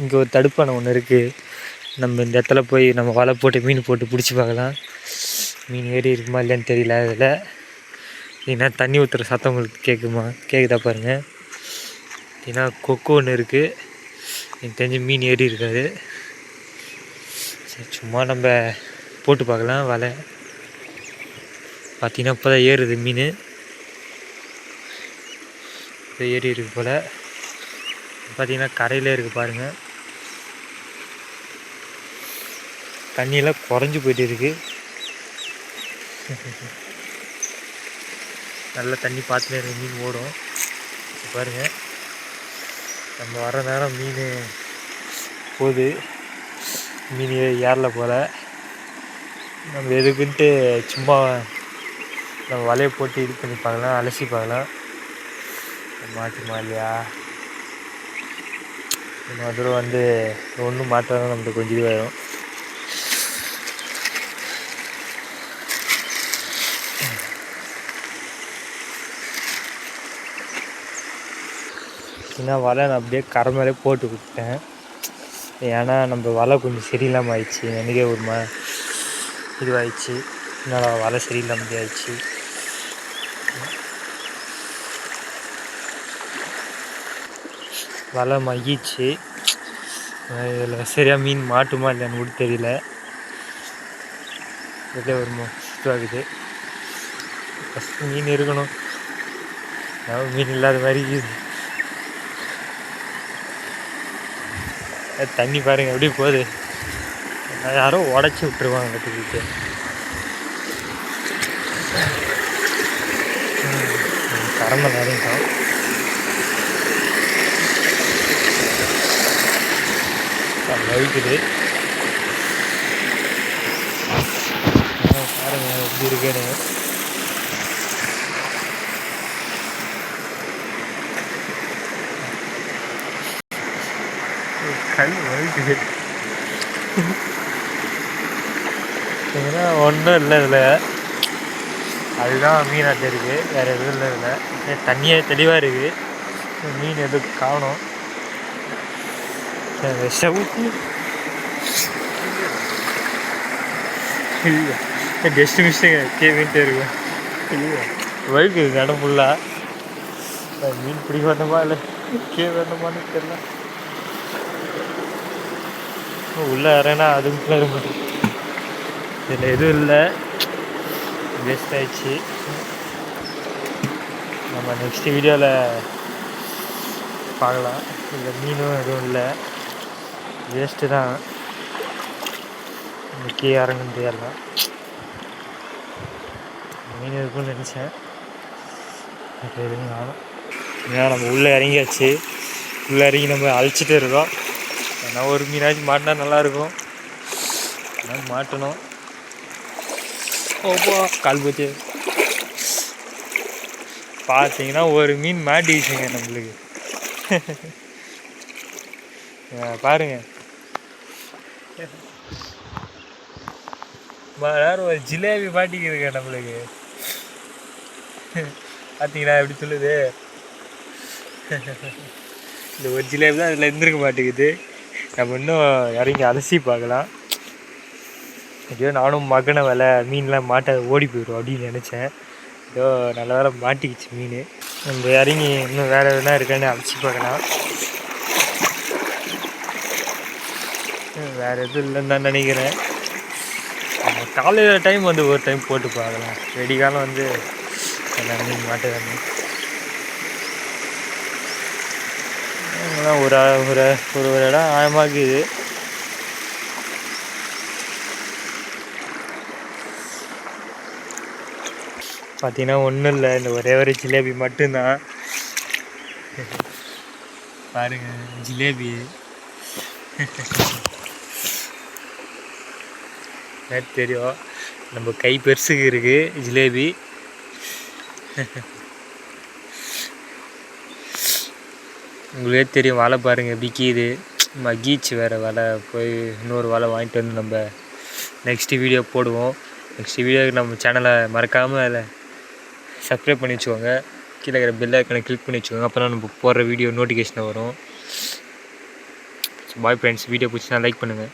இங்கே ஒரு தடுப்பானை ஒன்று இருக்குது நம்ம இந்த இடத்துல போய் நம்ம வலை போட்டு மீன் போட்டு பிடிச்சி பார்க்கலாம். மீன் ஏறி இருக்குமா இல்லைன்னு தெரியல அதில். ஏன்னா தண்ணி ஊற்றுற சத்தம் உங்களுக்கு கேட்குமா கேட்குதா பாருங்கள் ஏன்னா கொக்கு ஒன்று இருக்குது எனக்கு தெரிஞ்சு மீன் ஏறி இருக்காது. சரி சும்மா நம்ம போட்டு பார்க்கலாம் வலை பார்த்தீங்கன்னா இப்போ தான் ஏறுது மீன். ஏறி இருக்கு போல். பார்த்தீங்கன்னா கரையிலே இருக்குது பாருங்கள் தண்ணியெல்லாம் குறைஞ்சி போயிட்டு இருக்குது நல்ல தண்ணி பார்த்துட்டு இருக்க மீன் ஓடும். பாருங்கள் நம்ம வர நேரம் மீன் போகுது. மீன் ஏறல போல். நம்ம எதுக்குன்ட்டு சும்மா நம்ம வலையை போட்டு இது பண்ணி பார்க்கலாம் அலசி பார்க்கலாம். மாட்டுமா இல்லையா? இன்னொரு தடவை வந்து ஒன்றும் மாட்டாதான் நம்மளுக்கு கொஞ்சம் இதுவாயிடும் ஏன்னா வலை நான் அப்படியே கரை மேலே போட்டு விட்டேன் ஏன்னா நம்ம வலை கொஞ்சம் சரியில்லாமல் ஆயிடுச்சு. எனக்கே ஒரு மா இதுவாகிடுச்சு என்னடா வலை சரியில்லாமல் ஆயிடுச்சு. வலை மகிச்சு இதில் சரியாக மீன் மாட்டுமா இல்லைன்னு கூட தெரியல. வெளியே ஒரு சுற்றுவாகுது ஃபஸ்ட்டு மீன் இருக்கணும். அதாவது மீன் இல்லாத மாதிரி இருக்குது. தண்ணி பாருங்க எப்படி போகுது. யாரோ உடச்சி விட்டுருவாங்க கட்டிக்கிட்டு. கரம்ப நிறையா வலிக்குது. பாருங்க எப்படி இருக்குன்னு. கல் வலிக்குது. ஏன்னா ஒன்றும் இல்லை இதில். அதுதான் மீனாட்டம் இருக்குது வேறு எதுவும் இல்லை இதில். தண்ணியே தெளிவாக இருக்குது மீன் எதுவும் காணும். செவுக்கு ஜஸ்ட் மிஸ்டேங்க கேவின்ட்டே இருக்கும் வழுக்குது இடம் ஃபுல்லாக மீன் பிடிக்க வேண்டாமா இல்லை கே வேண்டாமான்னு தெரியல உள்ளே இறங்கினா அதுக்குள்ளே இருக்க மாட்டேன் இதில் எதுவும் இல்லை வேஸ்ட் ஆயிடுச்சு நம்ம நெக்ஸ்ட் வீடியோவில் பார்க்கலாம் இதில் மீனும் எதுவும் இல்லை வேஸ்ட்டு தான். முக்கிய இறங்குன்னு தெரியல மீன் இருக்குன்னு நினச்சேன். எதுவும் ஏன்னா நம்ம உள்ளே இறங்கியாச்சு. உள்ளே இறங்கி நம்ம அழைச்சிட்டு இருக்கோம். ஏன்னா ஒரு மீனாச்சும் மாட்டினா நல்லாயிருக்கும். ஆனால் மாட்டணும். ஓப்போ கால் போச்சு. பார்த்தீங்கன்னா ஒரு மீன் மாட்டிச்சுங்க நம்மளுக்கு. பாருங்கள் ஒரு ஜிலேபி மாட்டிக்குதுங்க நம்மளுக்கு? பார்த்தீங்களா எப்படி சொல்லுது? இந்த ஒரு ஜிலேபி தான் அதில் இருந்திருக்க மாட்டேங்குது. நம்ம இன்னும் இறங்கி அலசி பார்க்கலாம். ஐயோ நானும் மகனை வேலை மீன்லாம் மாட்ட ஓடி போயிடும் அப்படின்னு நினச்சேன். ஏதோ நல்ல வேலை மாட்டிக்கிச்சு மீன். நம்ம இறங்கி இன்னும் வேறு எதுனா இருக்கான்னு அலசி பார்க்கலாம். வேறு எதுவும் இல்லைன்னு தான் நினைக்கிறேன். காலையில் டைம் வந்து ஒரு டைம் போட்டு பார்க்கலாம். ரெடி காலம் வந்து எல்லாமே மீன் ஒரு ஒரு ஒரு ஒரு இடம் ஆயமாக்குது பார்த்தீங்கன்னா ஒன்றும் இல்லை இந்த ஒரே ஒரு ஜிலேபி மட்டும்தான். பாருங்க ஜிலேபி. எனக்கு தெரியும். நம்ம கை பெருசுக்கு இருக்குது ஜிலேபி. உங்களுக்கே தெரியும் வலை பாருங்கள் எப்படி கீது மகிச்சு வேறு வலை போய் இன்னொரு வலை வாங்கிட்டு வந்து நம்ம நெக்ஸ்ட்டு வீடியோ போடுவோம். நெக்ஸ்ட் வீடியோக்கு நம்ம சேனலை மறக்காமல் அதில் சப்ஸ்கிரைப் பண்ணி வச்சுக்கோங்க. கீழே இருக்கிற பெல் ஐக்கனை கிளிக் பண்ணி வச்சுக்கோங்க. அப்போ தான் நம்ம போடுற வீடியோ நோட்டிஃபிகேஷன் வரும். பாய் ஃப்ரெண்ட்ஸ் வீடியோ பிடிச்சினா லைக் பண்ணுங்கள்